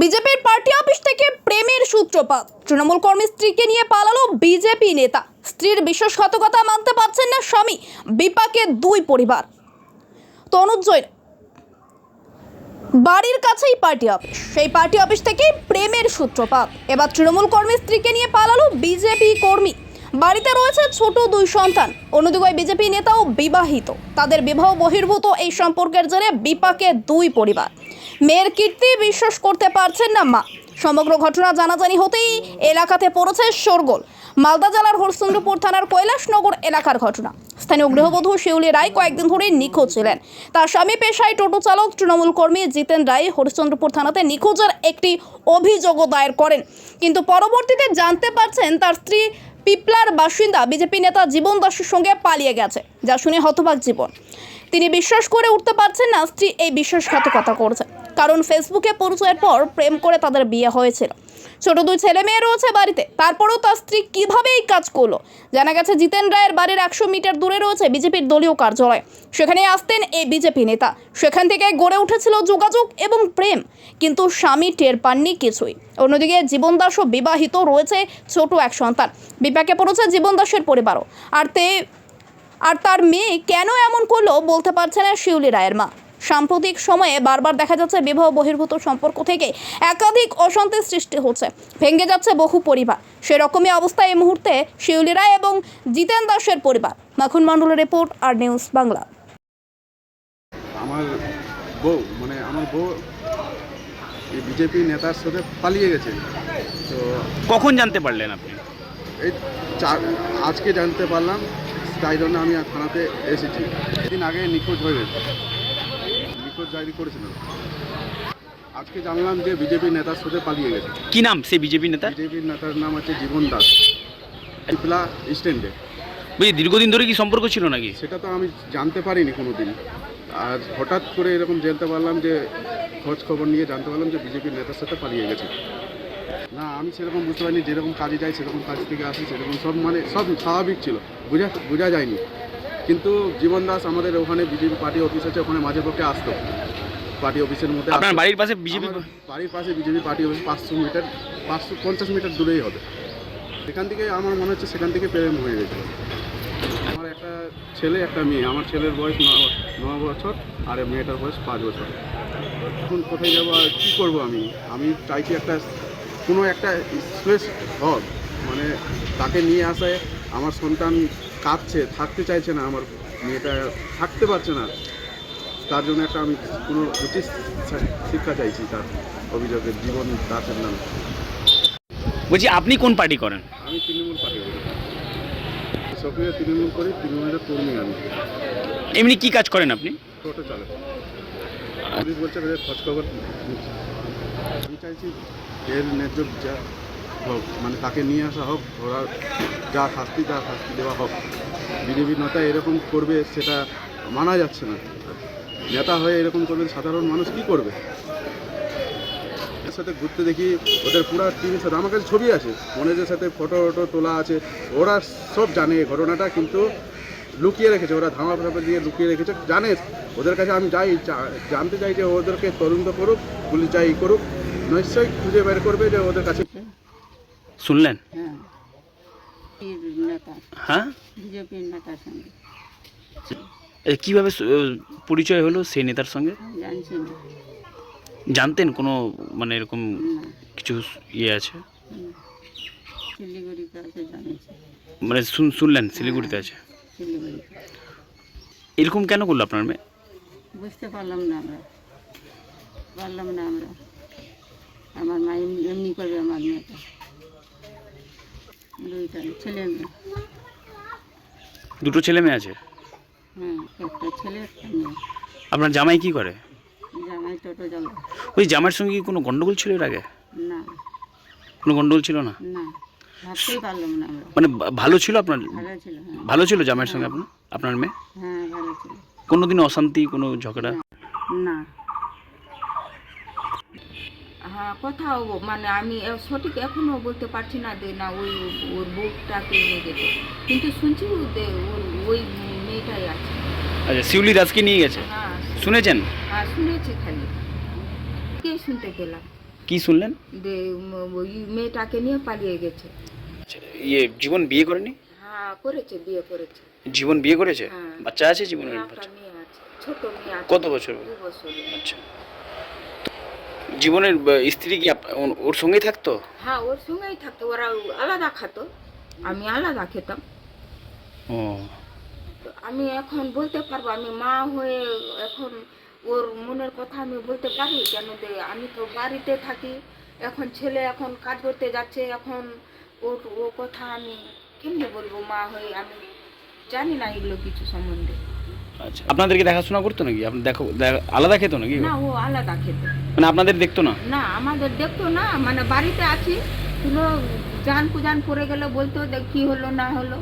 বিজেপির party office থেকে প্রেমের সূত্রপাত। তৃণমূল কর্মী স্ত্রীকে নিয়ে পালালো বিজেপি নেতা। স্ত্রীর বিশ্বাসঘাতকতা মানতে পারছেন না স্বামী, বিপাকে দুই পরিবার। তনুজ বাড়ির কাছেই পার্টি অফিস। সেই পার্টি অফিস থেকেই প্রেমের সূত্রপাত। এবার তৃণমূল কর্মী স্ত্রীকে নিয়ে পালালো বিজেপি কর্মী। বাড়িতে রয়েছে ছোট দুই সন্তান। অন্যদিকে বিজেপি নেতাও বিবাহিত। তাদের বিবাহ বহির্ভূত এই সম্পর্কের জেরে বিপাকে দুই পরিবার। মেয়ের কীর্তি বিশ্বাস করতে পারছেন না মা। সমগ্র ঘটনা জানাজানি হতেই এলাকাতে পড়েছে শোরগোল। মালদা জেলার হরসুন্দরপুর থানার কৈলাসনগর এলাকার ঘটনা। স্থানীয় গৃহবধূ শিউলি রায় কয়েকদিন ধরে নিখোঁজ ছিলেন। তার স্বামী পেশায় টোটো চালক তৃণমূল কর্মী জিতেন রায় হরিশ্চন্দ্রপুর থানাতে নিখোঁজের একটি অভিযোগও দায়ের করেন। কিন্তু পরবর্তীতে জানতে পারছেন তার স্ত্রী পিপলার বাসিন্দা বিজেপি নেতা জীবন দাসের সঙ্গে পালিয়ে গেছে, যা শুনে হতবাক জীবন। তিনি বিশ্বাস করে উঠতে পারছেন না স্ত্রী এই বিশ্বাসঘাতকতা করছে। কারণ ফেসবুকে পরিচয়ের পর প্রেম করে তাদের বিয়ে হয়েছিল। ছোট দুই ছেলে মেয়ে রয়েছে বাড়িতে। তারপরেও তার স্ত্রী কীভাবে এই কাজ করল? জানা গেছে, জিতেন রায়ের বাড়ির একশো মিটার দূরে রয়েছে বিজেপির দলীয় কার্যালয়। সেখানে আসতেন এই বিজেপি নেতা। সেখান থেকে গড়ে উঠেছিল যোগাযোগ এবং প্রেম। কিন্তু স্বামী টের পাননি কিছুই। অন্যদিকে জীবন দাসও বিবাহিত রয়েছে ছোট এক সন্তান। বিপাকে পড়েছে জীবন দাসের পরিবারও। আর তে আর তার মেয়ে কেন এমন করল বলতে পারছে না শিউলি রায়ের মা। সাম্প্রতিক সময়ে বারবার দেখা যাচ্ছে বিবাহ বহির্ভূত সম্পর্ক থেকে একাধিক অশান্তির সৃষ্টি হচ্ছে। ভেঙে যাচ্ছে বহু পরিবার। সেরকমই অবস্থা এই মুহূর্তে শিউলি রায় এবং জিতেন দাসের পরিবার। মাখন মণ্ডলের রিপোর্ট আর নিউজ বাংলা। আমার বউ মানে আমার বউ এই বিজেপি নেতার সাথে পালিয়ে গেছে। তো কখন জানতে পারলেন আপনি? এই চার আজকে জানতে পারলাম তাই জন্য আমি থানাতে এসেছি। এদিন আগে নিখোঁজ হয়ে গেছে। নিখোঁজ ডায়েরি করেছিল। আজকে জানলাম যে বিজেপি নেতার সাথে পালিয়ে গেছে। কি নাম? সেই বিজেপি নেতা? বিজেপির নেতার নাম হচ্ছে জীবন দাস। পিপলা স্ট্যান্ডে বুঝি দীর্ঘদিন ধরে কি সম্পর্ক ছিল নাকি? সেটা তো আমি জানতে পারিনি কোনো দিন আর হঠাৎ করে এরকম জানতে পারলাম যে খোঁজ খবর নিয়ে জানতে পারলাম যে বিজেপির নেতার সাথে পালিয়ে গেছে। না আমি সেরকম বুঝতে পারিনি যেরকম কাজে যাই সেরকম কাজ থেকে আসি সেরকম সব মানে সব স্বাভাবিক ছিল। বোঝা বোঝা যায়নি। কিন্তু জীবন দাস আমাদের ওখানে বিজেপি পার্টি অফিস আছে ওখানে মাঝে পক্ষে আসতো। পার্টি অফিসের মধ্যে আপনার বাড়ির পাশে বিজেপি বাড়ির পাশে বিজেপি পার্টি অফিস পাঁচশো মিটার পাঁচশো পঞ্চাশ মিটার দূরেই হবে। সেখান থেকে আমার মনে হচ্ছে সেখান থেকে প্রেম হয়ে গেছে। আমার একটা ছেলে একটা মেয়ে। আমার ছেলের বয়স ন- বছর আর মেয়েটার বয়স পাঁচ বছর। এখন কোথায় যাব আর কী করব আমি? আমি চাইছি একটা কোনো একটা স্পেস হোক। মানে তাকে নিয়ে আসায় আমার সন্তান কাঁদছে থাকতে চাইছে না আমার মেয়েটা থাকতে পারছে না। তার জন্য একটা আমি কোনো উচিত শিক্ষা চাইছি তার অভিযোগের জীবন দাসের নামে। বলছি আপনি কোন পার্টি করেন? আমি তৃণমূল পার্টি করি। সক্রিয় তৃণমূল করি তৃণমূলের কর্মী আমি। এমনি কি কাজ করেন আপনি? টোটো চালক পুলিশ বলছে যে খোঁজ খবর আমি চাইছি এর ন্যায্য যা হোক মানে তাকে নিয়ে আসা হোক, ওরা যা শাস্তি যা শাস্তি দেওয়া হোক। বিজেপি নেতা এরকম করবে, সেটা মানা যাচ্ছে না। নেতা হয়ে এরকম করবে সাধারণ মানুষ কি করবে? সাথে ঘুরতে দেখি, ওদের পুরা টিমের সাথে, আমার কাছে ছবি আছে মনের সাথে ফটো ফটো তোলা আছে, ওরা সব জানে এই ঘটনাটা, কিন্তু লুকিয়ে রেখেছে, ওরা ধামা ফামা দিয়ে লুকিয়ে রেখেছে, জানে। ওদের কাছে আমি যাই জানতে চাই যে ওদেরকে তদন্ত করুক, পুলিশ যাই করুক, নিশ্চয়ই খুঁজে বের করবে যে ওদের কাছে শুনলেন? হ্যাঁ। নেতা হ্যাঁ কীভাবে পরিচয় হলো সেই নেতার সঙ্গে? জানতেন কোনো মানে এরকম কিছু ইয়ে আছে? মানে শুন- শুনলেন শিলিগুড়িতে আছে? শিলিগুড়িতে। এরকম কেন করল আপনার মেয়ে? বুঝতে পারলাম না আমরা। পারলাম না আমরা। আমার মা এমনি এমনি করবে আমার মেয়েটা দুইটা ছেলে মেয়ে। দুটো ছেলে মেয়ে আছে? হ্যাঁ একটা ছেলে একটা মেয়ে। আপনার জামাই কি করে? জামাই টোটো জ্বালা ওই জামাইয়ের সঙ্গে কি কোনো গন্ডগোল ছিল এর আগে? না। কোনো গন্ডগোল ছিল না? না ভাবতেই পারলাম না আমরা। মানে ভালো ছিল আপনার? ভালো ছিল হ্যাঁ। ভালো ছিল জামাইয়ের সঙ্গে আপনার? আপনার মেয়ে? হ্যাঁ ভালো ছিল। কোনো অশান্তি কোনো ঝগড়া? না। হ্যাঁ কোথাও মানে আমি সঠিক এখনও বলতে পারছি না যে না ওই ওর বুকটাকে নিয়ে যেতে কিন্তু শুনছি ওই মেয়েটাই আছে। আচ্ছা শিউলি দাসকে নিয়ে গেছে? হ্যাঁ শুনেছেন? হ্যাঁ শুনেছি খালি। কে শুনতে গেলাম? কি শুনলেন? যে ওই মেয়েটাকে নিয়ে পালিয়ে গেছে। আচ্ছা, ইয়ে জীবন বিয়ে করেনি? হ্যাঁ করেছে বিয়ে করেছে। জীবন বিয়ে করেছে? হ্যাঁ। বাচ্চা আছে জীবনের বাচ্চা? ছোট মেয়ে কত বছর। আচ্ছা। জীবনের স্ত্রী কি ওর- সঙ্গেই থাকতো? হ্যাঁ ওর সঙ্গেই থাকতো। ওরা আলাদা খাতো। আমি আলাদা খেতাম। ও। আমি এখন বলতে পারব আমি মা হয়ে এখন ওর মনের কথা আমি বলতে পারি কেন আমি তো বাড়িতে থাকি। এখন ছেলে এখন কাজ করতে যাচ্ছে এখন ওর ও কথা আমি কেমনে বলব মা হয়ে? আমি জানি না এগুলো কিছু সম্বন্ধে। আচ্ছা। আপনাদেরকে দেখাশোনা করতো নাকি? আপনি দেখো আলাদা খেতো নাকি? না ও আলাদা খেতো। মানে আপনাদের দেখতো না? না আমাদের দেখতো না মানে বাড়িতে আছি। কোনো জান কুজান পড়ে গেলে বলতো কি কী হলো না হলো।